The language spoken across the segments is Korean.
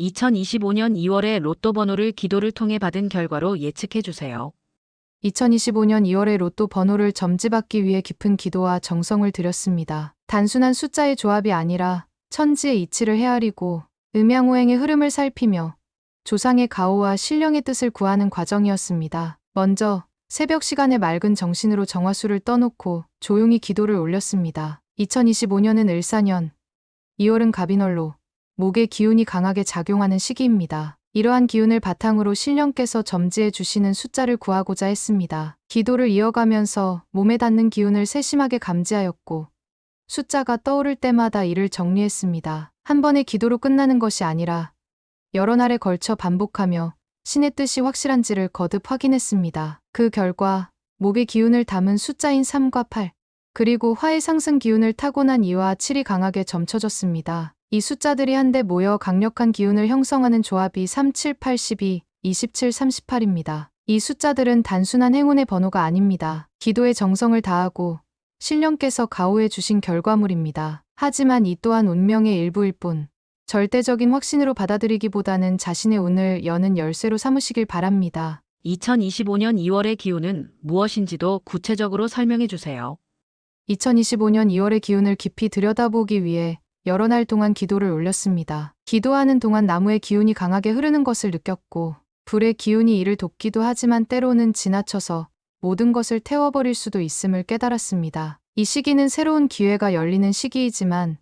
2025년 2월에 로또 번호를 기도를 통해 받은 결과로 예측해 주세요. 2025년 2월에 로또 번호를 점지받기 위해 깊은 기도와 정성을 들였습니다. 단순한 숫자의 조합이 아니라 천지의 이치를 헤아리고 음양오행의 흐름을 살피며 조상의 가호와 신령의 뜻을 구하는 과정이었습니다. 먼저 새벽 시간에 맑은 정신으로 정화수를 떠놓고 조용히 기도를 올렸습니다. 2025년은 을사년, 2월은 갑인월로 목의 기운이 강하게 작용하는 시기입니다. 이러한 기운을 바탕으로 신령께서 점지해 주시는 숫자를 구하고자 했습니다. 기도를 이어가면서 몸에 닿는 기운을 세심하게 감지하였고 숫자가 떠오를 때마다 이를 정리했습니다. 한 번의 기도로 끝나는 것이 아니라 여러 날에 걸쳐 반복하며 신의 뜻이 확실한지를 거듭 확인했습니다. 그 결과 목의 기운을 담은 숫자인 3과 8, 그리고 화의 상승 기운을 타고난 2와 7이 강하게 점쳐졌습니다. 이 숫자들이 한데 모여 강력한 기운을 형성하는 조합이 3, 7, 8, 12, 27, 38입니다. 이 숫자들은 단순한 행운의 번호가 아닙니다. 기도의 정성을 다하고 신령께서 가호해 주신 결과물입니다. 하지만 이 또한 운명의 일부일 뿐 절대적인 확신으로 받아들이기보다는 자신의 운을 여는 열쇠로 삼으시길 바랍니다. 2025년 2월의 기운은 무엇인지도 구체적으로 설명해 주세요. 2025년 2월의 기운을 깊이 들여다보기 위해 여러 날 동안 기도를 올렸습니다. 기도하는 동안 나무의 기운이 강하게 흐르는 것을 느꼈고 불의 기운이 이를 돕기도 하지만 때로는 지나쳐서 모든 것을 태워버릴 수도 있음을 깨달았습니다. 이 시기는 새로운 기회가 열리는 시기이지만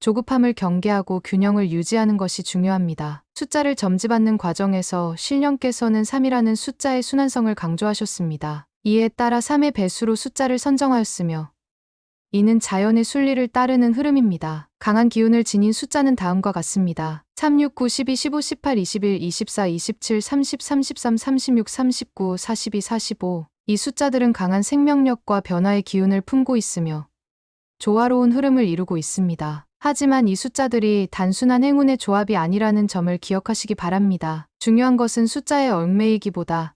조급함을 경계하고 균형을 유지하는 것이 중요합니다. 숫자를 점지받는 과정에서 신령께서는 3이라는 숫자의 순환성을 강조하셨습니다. 이에 따라 3의 배수로 숫자를 선정하였으며 이는 자연의 순리를 따르는 흐름입니다. 강한 기운을 지닌 숫자는 다음과 같습니다. 3, 6, 9, 12, 15, 18, 21, 24, 27, 30, 33, 36, 39, 42, 45. 이 숫자들은 강한 생명력과 변화의 기운을 품고 있으며 조화로운 흐름을 이루고 있습니다. 하지만 이 숫자들이 단순한 행운의 조합이 아니라는 점을 기억하시기 바랍니다. 중요한 것은 숫자에 얽매이기보다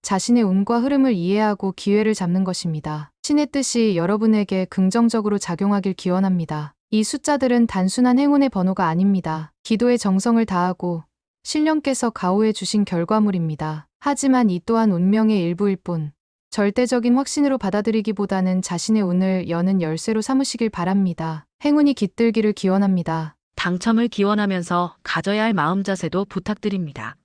자신의 운과 흐름을 이해하고 기회를 잡는 것입니다. 신의 뜻이 여러분에게 긍정적으로 작용하길 기원합니다. 이 숫자들은 단순한 행운의 번호가 아닙니다. 기도의 정성을 다하고 신령께서 가호해 주신 결과물입니다. 하지만 이 또한 운명의 일부일 뿐 절대적인 확신으로 받아들이기보다는 자신의 운을 여는 열쇠로 삼으시길 바랍니다. 행운이 깃들기를 기원합니다. 당첨을 기원하면서 가져야 할 마음 자세도 부탁드립니다.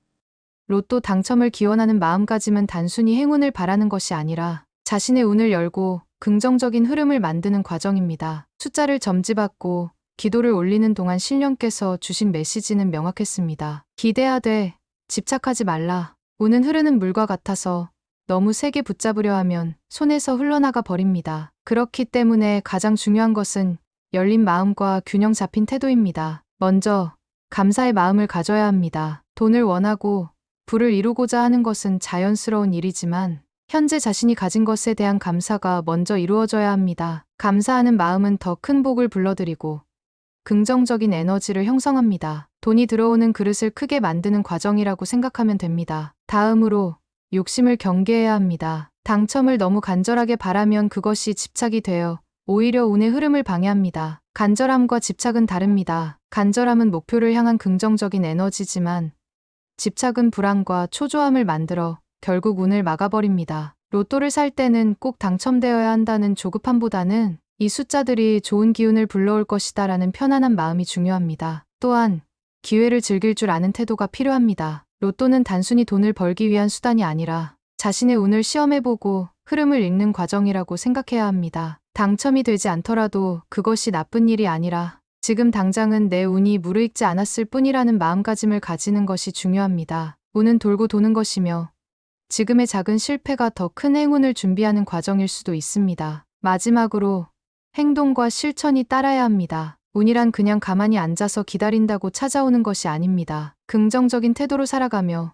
로또 당첨을 기원하는 마음가짐은 단순히 행운을 바라는 것이 아니라 자신의 운을 열고 긍정적인 흐름을 만드는 과정입니다. 숫자를 점지받고 기도를 올리는 동안 신령께서 주신 메시지는 명확했습니다. 기대하되 집착하지 말라. 운은 흐르는 물과 같아서 너무 세게 붙잡으려 하면 손에서 흘러나가 버립니다. 그렇기 때문에 가장 중요한 것은 열린 마음과 균형 잡힌 태도입니다. 먼저 감사의 마음을 가져야 합니다. 돈을 원하고 부를 이루고자 하는 것은 자연스러운 일이지만 현재 자신이 가진 것에 대한 감사가 먼저 이루어져야 합니다. 감사하는 마음은 더 큰 복을 불러들이고 긍정적인 에너지를 형성합니다. 돈이 들어오는 그릇을 크게 만드는 과정이라고 생각하면 됩니다. 다음으로 욕심을 경계해야 합니다. 당첨을 너무 간절하게 바라면 그것이 집착이 되어 오히려 운의 흐름을 방해합니다. 간절함과 집착은 다릅니다. 간절함은 목표를 향한 긍정적인 에너지지만 집착은 불안과 초조함을 만들어 결국 운을 막아버립니다. 로또를 살 때는 꼭 당첨되어야 한다는 조급함보다는 이 숫자들이 좋은 기운을 불러올 것이다 라는 편안한 마음이 중요합니다. 또한 기회를 즐길 줄 아는 태도가 필요합니다. 로또는 단순히 돈을 벌기 위한 수단이 아니라 자신의 운을 시험해보고 흐름을 읽는 과정이라고 생각해야 합니다. 당첨이 되지 않더라도 그것이 나쁜 일이 아니라 지금 당장은 내 운이 무르익지 않았을 뿐이라는 마음가짐을 가지는 것이 중요합니다. 운은 돌고 도는 것이며 지금의 작은 실패가 더 큰 행운을 준비하는 과정일 수도 있습니다. 마지막으로 행동과 실천이 따라야 합니다. 운이란 그냥 가만히 앉아서 기다린다고 찾아오는 것이 아닙니다. 긍정적인 태도로 살아가며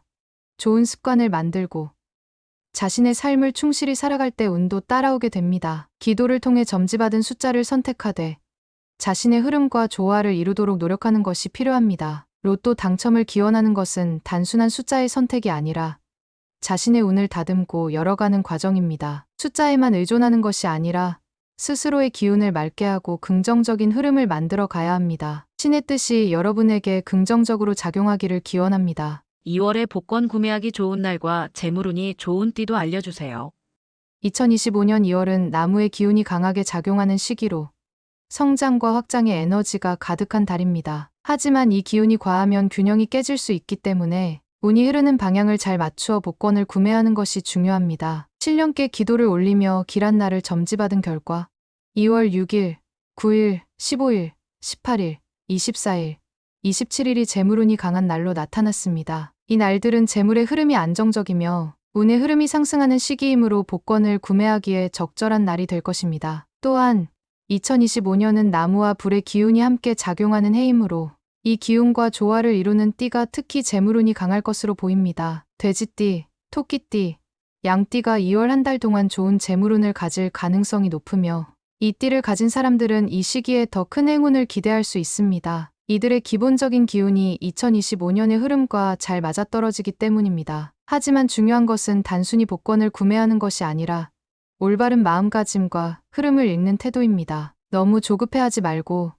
좋은 습관을 만들고 자신의 삶을 충실히 살아갈 때 운도 따라오게 됩니다. 기도를 통해 점지받은 숫자를 선택하되 자신의 흐름과 조화를 이루도록 노력하는 것이 필요합니다. 로또 당첨을 기원하는 것은 단순한 숫자의 선택이 아니라 자신의 운을 다듬고 열어가는 과정입니다. 숫자에만 의존하는 것이 아니라 스스로의 기운을 맑게 하고 긍정적인 흐름을 만들어 가야 합니다. 신의 뜻이 여러분에게 긍정적으로 작용하기를 기원합니다. 2월에 복권 구매하기 좋은 날과 재물운이 좋은 띠도 알려주세요. 2025년 2월은 나무의 기운이 강하게 작용하는 시기로 성장과 확장의 에너지가 가득한 달입니다. 하지만 이 기운이 과하면 균형이 깨질 수 있기 때문에 운이 흐르는 방향을 잘 맞추어 복권을 구매하는 것이 중요합니다. 7년께 기도를 올리며 길한 날을 점지받은 결과 2월 6일, 9일, 15일, 18일, 24일, 27일이 재물운이 강한 날로 나타났습니다. 이 날들은 재물의 흐름이 안정적이며 운의 흐름이 상승하는 시기이므로 복권을 구매하기에 적절한 날이 될 것입니다. 또한 2025년은 나무와 불의 기운이 함께 작용하는 해이므로 이 기운과 조화를 이루는 띠가 특히 재물운이 강할 것으로 보입니다. 돼지띠, 토끼띠, 양띠가 2월 한 달 동안 좋은 재물운을 가질 가능성이 높으며 이 띠를 가진 사람들은 이 시기에 더 큰 행운을 기대할 수 있습니다. 이들의 기본적인 기운이 2025년의 흐름과 잘 맞아떨어지기 때문입니다. 하지만 중요한 것은 단순히 복권을 구매하는 것이 아니라 올바른 마음가짐과 흐름을 읽는 태도입니다. 너무 조급해하지 말고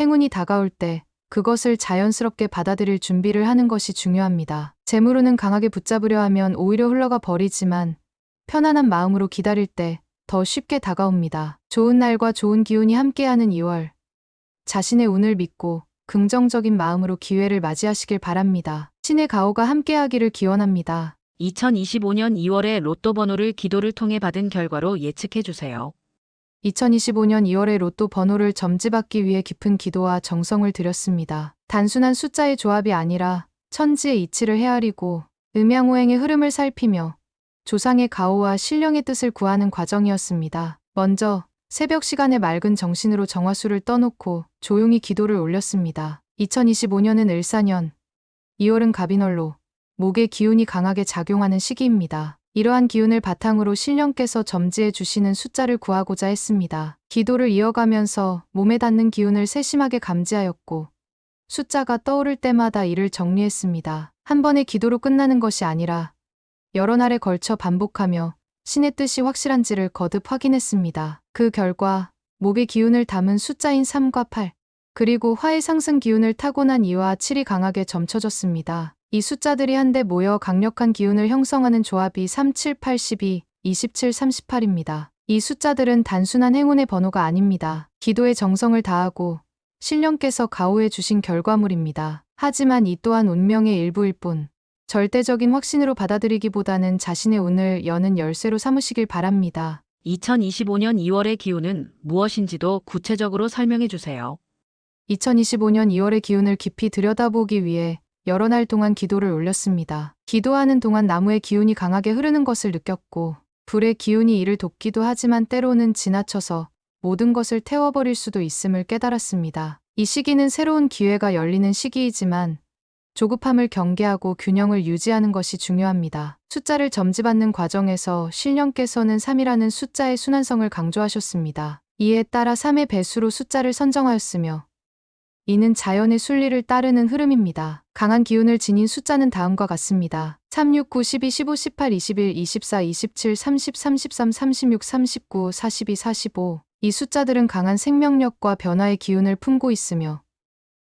행운이 다가올 때 그것을 자연스럽게 받아들일 준비를 하는 것이 중요합니다. 재물운은 강하게 붙잡으려 하면 오히려 흘러가 버리지만 편안한 마음으로 기다릴 때 더 쉽게 다가옵니다. 좋은 날과 좋은 기운이 함께하는 2월. 자신의 운을 믿고 긍정적인 마음으로 기회를 맞이하시길 바랍니다. 신의 가호가 함께하기를 기원합니다. 2025년 2월에 로또 번호를 기도를 통해 받은 결과로 예측해 주세요. 2025년 2월에 로또 번호를 점지받기 위해 깊은 기도와 정성을 들였습니다. 단순한 숫자의 조합이 아니라 천지의 이치를 헤아리고 음양오행의 흐름을 살피며 조상의 가호와 신령의 뜻을 구하는 과정이었습니다. 먼저 새벽 시간에 맑은 정신으로 정화수를 떠놓고 조용히 기도를 올렸습니다. 2025년은 을사년, 2월은 갑인월로 목의 기운이 강하게 작용하는 시기입니다. 이러한 기운을 바탕으로 신령께서 점지해 주시는 숫자를 구하고자 했습니다. 기도를 이어가면서 몸에 닿는 기운을 세심하게 감지하였고 숫자가 떠오를 때마다 이를 정리했습니다. 한 번의 기도로 끝나는 것이 아니라 여러 날에 걸쳐 반복하며 신의 뜻이 확실한지를 거듭 확인했습니다. 그 결과 목의 기운을 담은 숫자인 3과 8, 그리고 화의 상승 기운을 타고난 2와 7이 강하게 점쳐졌습니다. 이 숫자들이 한데 모여 강력한 기운을 형성하는 조합이 3, 7, 8, 12, 27, 38입니다. 이 숫자들은 단순한 행운의 번호가 아닙니다. 기도의 정성을 다하고 신령께서 가호해 주신 결과물입니다. 하지만 이 또한 운명의 일부일 뿐 절대적인 확신으로 받아들이기보다는 자신의 운을 여는 열쇠로 삼으시길 바랍니다. 2025년 2월의 기운은 무엇인지도 구체적으로 설명해 주세요. 2025년 2월의 기운을 깊이 들여다보기 위해 여러 날 동안 기도를 올렸습니다. 기도하는 동안 나무의 기운이 강하게 흐르는 것을 느꼈고 불의 기운이 이를 돕기도 하지만 때로는 지나쳐서 모든 것을 태워버릴 수도 있음을 깨달았습니다. 이 시기는 새로운 기회가 열리는 시기이지만 조급함을 경계하고 균형을 유지하는 것이 중요합니다. 숫자를 점지받는 과정에서 신령께서는 3이라는 숫자의 순환성을 강조하셨습니다. 이에 따라 3의 배수로 숫자를 선정하였으며 이는 자연의 순리를 따르는 흐름입니다. 강한 기운을 지닌 숫자는 다음과 같습니다. 3, 6, 9, 12, 15, 18, 21, 24, 27, 30, 33, 36, 39, 42, 45. 이 숫자들은 강한 생명력과 변화의 기운을 품고 있으며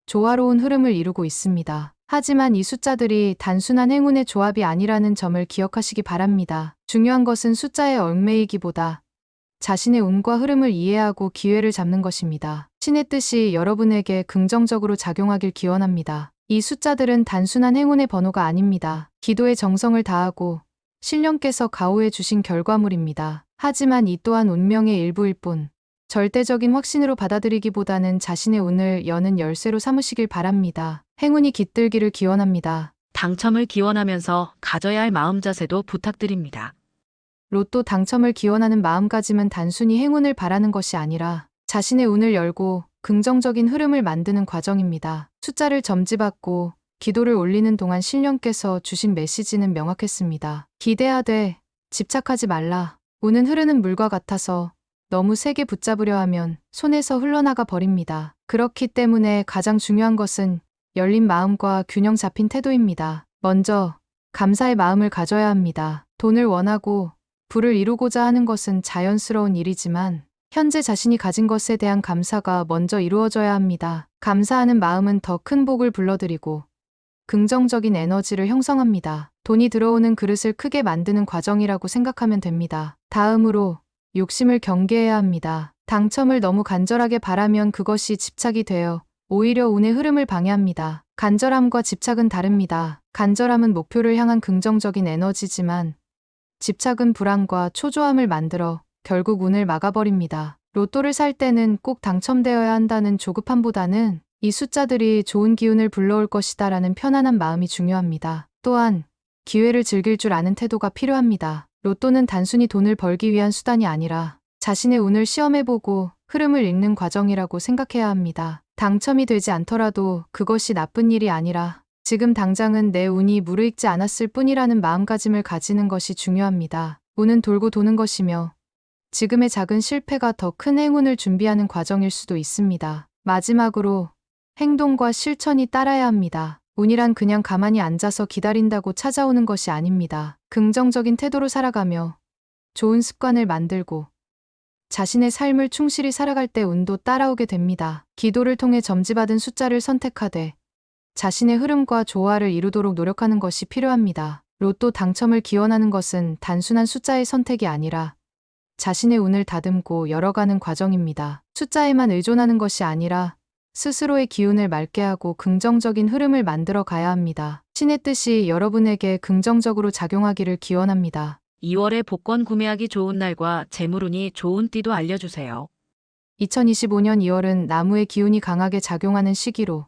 조화로운 흐름을 이루고 있습니다. 하지만 이 숫자들이 단순한 행운의 조합이 아니라는 점을 기억하시기 바랍니다. 중요한 것은 숫자에 얽매이기보다 자신의 운과 흐름을 이해하고 기회를 잡는 것입니다. 신의 뜻이 여러분에게 긍정적으로 작용하길 기원합니다. 이 숫자들은 단순한 행운의 번호가 아닙니다. 기도의 정성을 다하고 신령께서 가호해 주신 결과물입니다. 하지만 이 또한 운명의 일부일 뿐 절대적인 확신으로 받아들이기보다는 자신의 운을 여는 열쇠로 삼으시길 바랍니다. 행운이 깃들기를 기원합니다. 당첨을 기원하면서 가져야 할 마음 자세도 부탁드립니다. 로또 당첨을 기원하는 마음가짐은 단순히 행운을 바라는 것이 아니라 자신의 운을 열고 긍정적인 흐름을 만드는 과정입니다. 숫자를 점지받고 기도를 올리는 동안 신령께서 주신 메시지는 명확했습니다. 기대하되 집착하지 말라. 운은 흐르는 물과 같아서 너무 세게 붙잡으려 하면 손에서 흘러나가 버립니다. 그렇기 때문에 가장 중요한 것은 열린 마음과 균형 잡힌 태도입니다. 먼저 감사의 마음을 가져야 합니다. 돈을 원하고 부를 이루고자 하는 것은 자연스러운 일이지만 현재 자신이 가진 것에 대한 감사가 먼저 이루어져야 합니다. 감사하는 마음은 더 큰 복을 불러들이고 긍정적인 에너지를 형성합니다. 돈이 들어오는 그릇을 크게 만드는 과정이라고 생각하면 됩니다. 다음으로 욕심을 경계해야 합니다. 당첨을 너무 간절하게 바라면 그것이 집착이 되어 오히려 운의 흐름을 방해합니다. 간절함과 집착은 다릅니다. 간절함은 목표를 향한 긍정적인 에너지지만 집착은 불안과 초조함을 만들어 결국 운을 막아버립니다. 로또를 살 때는 꼭 당첨되어야 한다는 조급함보다는 이 숫자들이 좋은 기운을 불러올 것이다 라는 편안한 마음이 중요합니다. 또한 기회를 즐길 줄 아는 태도가 필요합니다. 로또는 단순히 돈을 벌기 위한 수단이 아니라 자신의 운을 시험해보고 흐름을 읽는 과정이라고 생각해야 합니다. 당첨이 되지 않더라도 그것이 나쁜 일이 아니라 지금 당장은 내 운이 무르익지 않았을 뿐이라는 마음가짐을 가지는 것이 중요합니다. 운은 돌고 도는 것이며 지금의 작은 실패가 더 큰 행운을 준비하는 과정일 수도 있습니다. 마지막으로 행동과 실천이 따라야 합니다. 운이란 그냥 가만히 앉아서 기다린다고 찾아오는 것이 아닙니다. 긍정적인 태도로 살아가며 좋은 습관을 만들고 자신의 삶을 충실히 살아갈 때 운도 따라오게 됩니다. 기도를 통해 점지받은 숫자를 선택하되 자신의 흐름과 조화를 이루도록 노력하는 것이 필요합니다. 로또 당첨을 기원하는 것은 단순한 숫자의 선택이 아니라 자신의 운을 다듬고 열어가는 과정입니다. 숫자에만 의존하는 것이 아니라 스스로의 기운을 맑게 하고 긍정적인 흐름을 만들어 가야 합니다. 신의 뜻이 여러분에게 긍정적으로 작용하기를 기원합니다. 2월에 복권 구매하기 좋은 날과 재물운이 좋은 띠도 알려주세요. 2025년 2월은 나무의 기운이 강하게 작용하는 시기로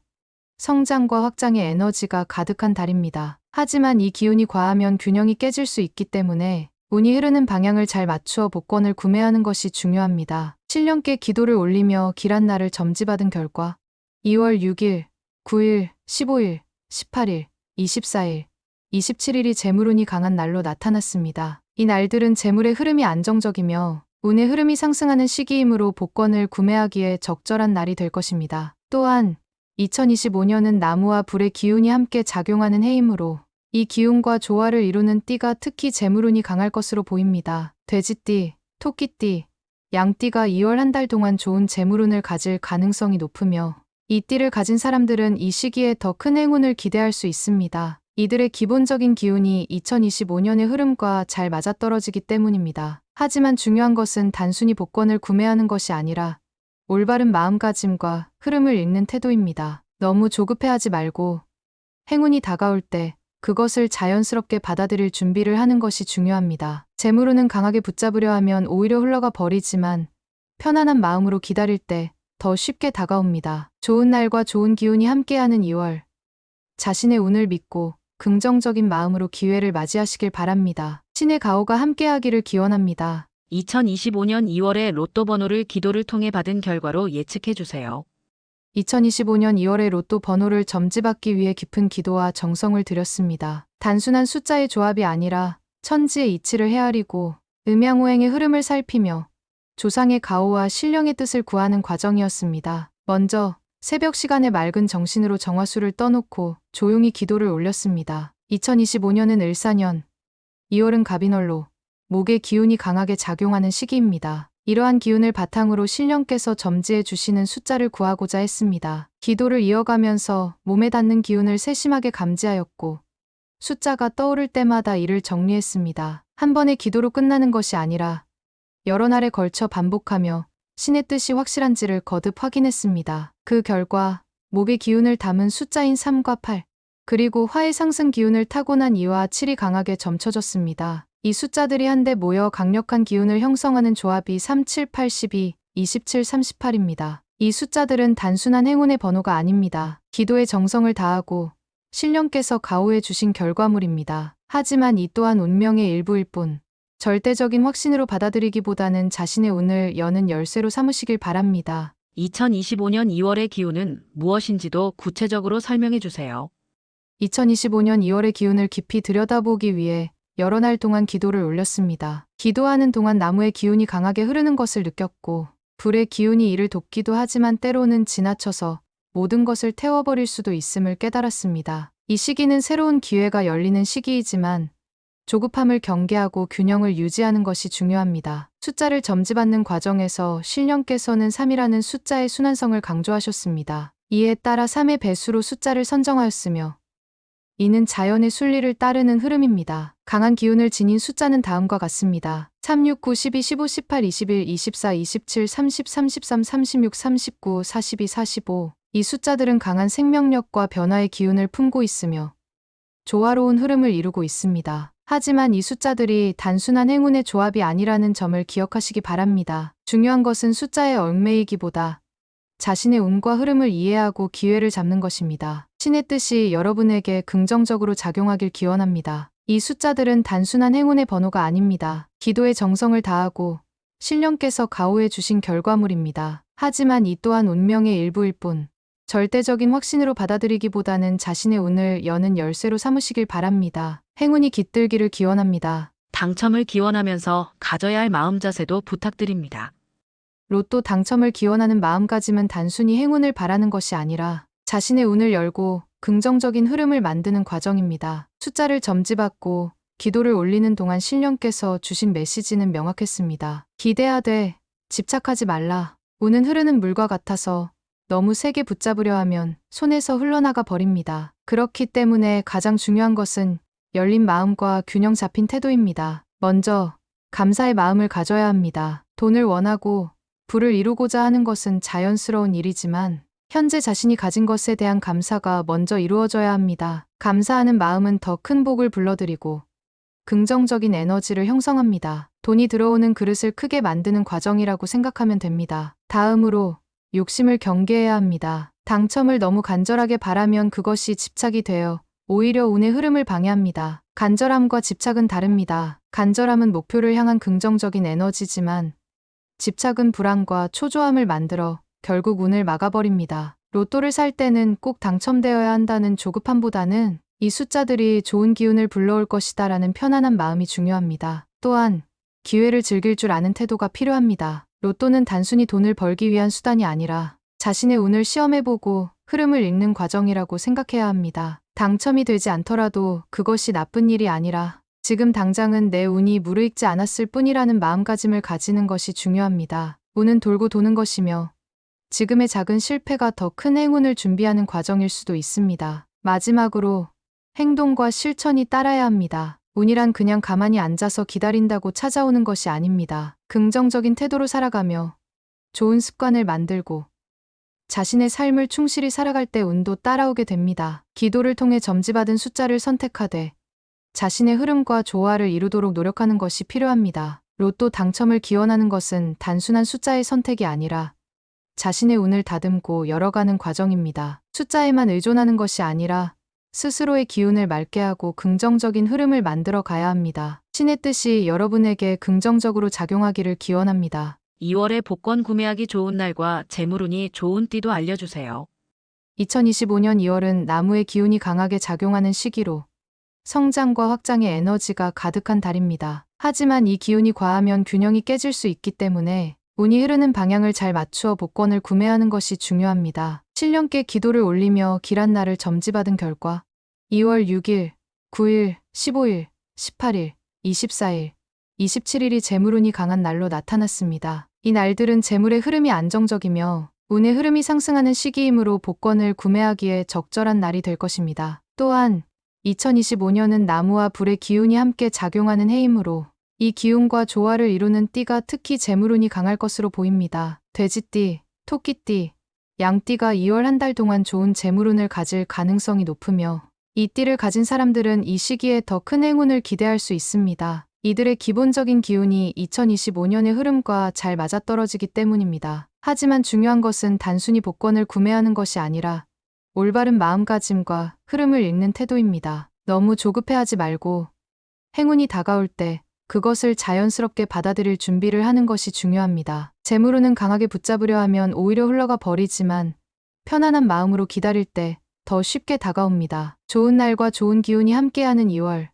성장과 확장의 에너지가 가득한 달입니다. 하지만 이 기운이 과하면 균형이 깨질 수 있기 때문에 운이 흐르는 방향을 잘 맞추어 복권을 구매하는 것이 중요합니다. 7년께 기도를 올리며 길한 날을 점지받은 결과 2월 6일, 9일, 15일, 18일, 24일, 27일이 재물운이 강한 날로 나타났습니다. 이 날들은 재물의 흐름이 안정적이며 운의 흐름이 상승하는 시기이므로 복권을 구매하기에 적절한 날이 될 것입니다. 또한 2025년은 나무와 불의 기운이 함께 작용하는 해이므로 이 기운과 조화를 이루는 띠가 특히 재물운이 강할 것으로 보입니다. 돼지띠, 토끼띠, 양띠가 2월 한 달 동안 좋은 재물운을 가질 가능성이 높으며 이 띠를 가진 사람들은 이 시기에 더 큰 행운을 기대할 수 있습니다. 이들의 기본적인 기운이 2025년의 흐름과 잘 맞아떨어지기 때문입니다. 하지만 중요한 것은 단순히 복권을 구매하는 것이 아니라 올바른 마음가짐과 흐름을 읽는 태도입니다. 너무 조급해하지 말고 행운이 다가올 때 그것을 자연스럽게 받아들일 준비를 하는 것이 중요합니다. 재물운은 강하게 붙잡으려 하면 오히려 흘러가 버리지만 편안한 마음으로 기다릴 때 더 쉽게 다가옵니다. 좋은 날과 좋은 기운이 함께하는 2월. 자신의 운을 믿고 긍정적인 마음으로 기회를 맞이하시길 바랍니다. 신의 가호가 함께하기를 기원합니다. 2025년 2월에 로또 번호를 기도를 통해 받은 결과로 예측해 주세요. 2025년 2월에 로또 번호를 점지받기 위해 깊은 기도와 정성을 들였습니다. 단순한 숫자의 조합이 아니라 천지의 이치를 헤아리고 음양오행의 흐름을 살피며 조상의 가호와 신령의 뜻을 구하는 과정이었습니다. 먼저 새벽 시간에 맑은 정신으로 정화수를 떠놓고 조용히 기도를 올렸습니다. 2025년은 을사년, 2월은 갑인월로 목의 기운이 강하게 작용하는 시기입니다. 이러한 기운을 바탕으로 신령께서 점지해 주시는 숫자를 구하고자 했습니다. 기도를 이어가면서 몸에 닿는 기운을 세심하게 감지하였고 숫자가 떠오를 때마다 이를 정리했습니다. 한 번의 기도로 끝나는 것이 아니라 여러 날에 걸쳐 반복하며 신의 뜻이 확실한지를 거듭 확인했습니다. 그 결과 목의 기운을 담은 숫자인 3과 8, 그리고 화의 상승 기운을 타고난 2와 7이 강하게 점쳐졌습니다. 이 숫자들이 한데 모여 강력한 기운을 형성하는 조합이 3, 7, 8, 12, 27, 38입니다. 이 숫자들은 단순한 행운의 번호가 아닙니다. 기도의 정성을 다하고 신령께서 가호해 주신 결과물입니다. 하지만 이 또한 운명의 일부일 뿐 절대적인 확신으로 받아들이기보다는 자신의 운을 여는 열쇠로 삼으시길 바랍니다. 2025년 2월의 기운은 무엇인지도 구체적으로 설명해 주세요. 2025년 2월의 기운을 깊이 들여다보기 위해 여러 날 동안 기도를 올렸습니다. 기도하는 동안 나무의 기운이 강하게 흐르는 것을 느꼈고 불의 기운이 이를 돕기도 하지만 때로는 지나쳐서 모든 것을 태워버릴 수도 있음을 깨달았습니다. 이 시기는 새로운 기회가 열리는 시기이지만 조급함을 경계하고 균형을 유지하는 것이 중요합니다. 숫자를 점집받는 과정에서 신령께서는 3이라는 숫자의 순환성을 강조하셨습니다. 이에 따라 3의 배수로 숫자를 선정하였으며 이는 자연의 순리를 따르는 흐름입니다. 강한 기운을 지닌 숫자는 다음과 같습니다. 3, 6, 9, 12, 15, 18, 21, 24, 27, 30, 33, 36, 39, 42, 45. 이 숫자들은 강한 생명력과 변화의 기운을 품고 있으며 조화로운 흐름을 이루고 있습니다. 하지만 이 숫자들이 단순한 행운의 조합이 아니라는 점을 기억하시기 바랍니다. 중요한 것은 숫자에 얽매이기보다 자신의 운과 흐름을 이해하고 기회를 잡는 것입니다. 신의 뜻이 여러분에게 긍정적으로 작용하길 기원합니다. 이 숫자들은 단순한 행운의 번호가 아닙니다. 기도의 정성을 다하고 신령께서 가호해 주신 결과물입니다. 하지만 이 또한 운명의 일부일 뿐 절대적인 확신으로 받아들이기보다는 자신의 운을 여는 열쇠로 삼으시길 바랍니다. 행운이 깃들기를 기원합니다. 당첨을 기원하면서 가져야 할 마음 자세도 부탁드립니다. 로또 당첨을 기원하는 마음가짐은 단순히 행운을 바라는 것이 아니라 자신의 운을 열고 긍정적인 흐름을 만드는 과정입니다. 숫자를 점집받고 기도를 올리는 동안 신령께서 주신 메시지는 명확했습니다. 기대하되 집착하지 말라. 운은 흐르는 물과 같아서 너무 세게 붙잡으려 하면 손에서 흘러나가 버립니다. 그렇기 때문에 가장 중요한 것은 열린 마음과 균형 잡힌 태도입니다. 먼저 감사의 마음을 가져야 합니다. 돈을 원하고 부를 이루고자 하는 것은 자연스러운 일이지만 현재 자신이 가진 것에 대한 감사가 먼저 이루어져야 합니다. 감사하는 마음은 더 큰 복을 불러들이고 긍정적인 에너지를 형성합니다. 돈이 들어오는 그릇을 크게 만드는 과정이라고 생각하면 됩니다. 다음으로 욕심을 경계해야 합니다. 당첨을 너무 간절하게 바라면 그것이 집착이 되어 오히려 운의 흐름을 방해합니다. 간절함과 집착은 다릅니다. 간절함은 목표를 향한 긍정적인 에너지지만 집착은 불안과 초조함을 만들어 결국 운을 막아버립니다. 로또를 살 때는 꼭 당첨되어야 한다는 조급함보다는 이 숫자들이 좋은 기운을 불러올 것이다 라는 편안한 마음이 중요합니다. 또한 기회를 즐길 줄 아는 태도가 필요합니다. 로또는 단순히 돈을 벌기 위한 수단이 아니라 자신의 운을 시험해보고 흐름을 읽는 과정이라고 생각해야 합니다. 당첨이 되지 않더라도 그것이 나쁜 일이 아니라 지금 당장은 내 운이 무르익지 않았을 뿐이라는 마음가짐을 가지는 것이 중요합니다. 운은 돌고 도는 것이며 지금의 작은 실패가 더 큰 행운을 준비하는 과정일 수도 있습니다. 마지막으로 행동과 실천이 따라야 합니다. 운이란 그냥 가만히 앉아서 기다린다고 찾아오는 것이 아닙니다. 긍정적인 태도로 살아가며 좋은 습관을 만들고 자신의 삶을 충실히 살아갈 때 운도 따라오게 됩니다. 기도를 통해 점지받은 숫자를 선택하되 자신의 흐름과 조화를 이루도록 노력하는 것이 필요합니다. 로또 당첨을 기원하는 것은 단순한 숫자의 선택이 아니라 자신의 운을 다듬고 열어가는 과정입니다. 숫자에만 의존하는 것이 아니라 스스로의 기운을 맑게 하고 긍정적인 흐름을 만들어 가야 합니다. 신의 뜻이 여러분에게 긍정적으로 작용하기를 기원합니다. 2월에 복권 구매하기 좋은 날과 재물운이 좋은 띠도 알려주세요. 2025년 2월은 나무의 기운이 강하게 작용하는 시기로 성장과 확장의 에너지가 가득한 달입니다. 하지만 이 기운이 과하면 균형이 깨질 수 있기 때문에 운이 흐르는 방향을 잘 맞추어 복권을 구매하는 것이 중요합니다. 7년께 기도를 올리며 길한 날을 점지받은 결과 2월 6일, 9일, 15일, 18일, 24일, 27일이 재물운이 강한 날로 나타났습니다. 이 날들은 재물의 흐름이 안정적이며 운의 흐름이 상승하는 시기이므로 복권을 구매하기에 적절한 날이 될 것입니다. 또한 2025년은 나무와 불의 기운이 함께 작용하는 해이므로 이 기운과 조화를 이루는 띠가 특히 재물운이 강할 것으로 보입니다. 돼지띠, 토끼띠, 양띠가 2월 한 달 동안 좋은 재물운을 가질 가능성이 높으며 이 띠를 가진 사람들은 이 시기에 더 큰 행운을 기대할 수 있습니다. 이들의 기본적인 기운이 2025년의 흐름과 잘 맞아떨어지기 때문입니다. 하지만 중요한 것은 단순히 복권을 구매하는 것이 아니라 올바른 마음가짐과 흐름을 읽는 태도입니다. 너무 조급해하지 말고 행운이 다가올 때 그것을 자연스럽게 받아들일 준비를 하는 것이 중요합니다. 재물운은 강하게 붙잡으려 하면 오히려 흘러가 버리지만 편안한 마음으로 기다릴 때 더 쉽게 다가옵니다. 좋은 날과 좋은 기운이 함께하는 2월.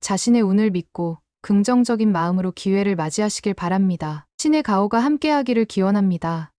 자신의 운을 믿고 긍정적인 마음으로 기회를 맞이하시길 바랍니다. 신의 가호가 함께하기를 기원합니다.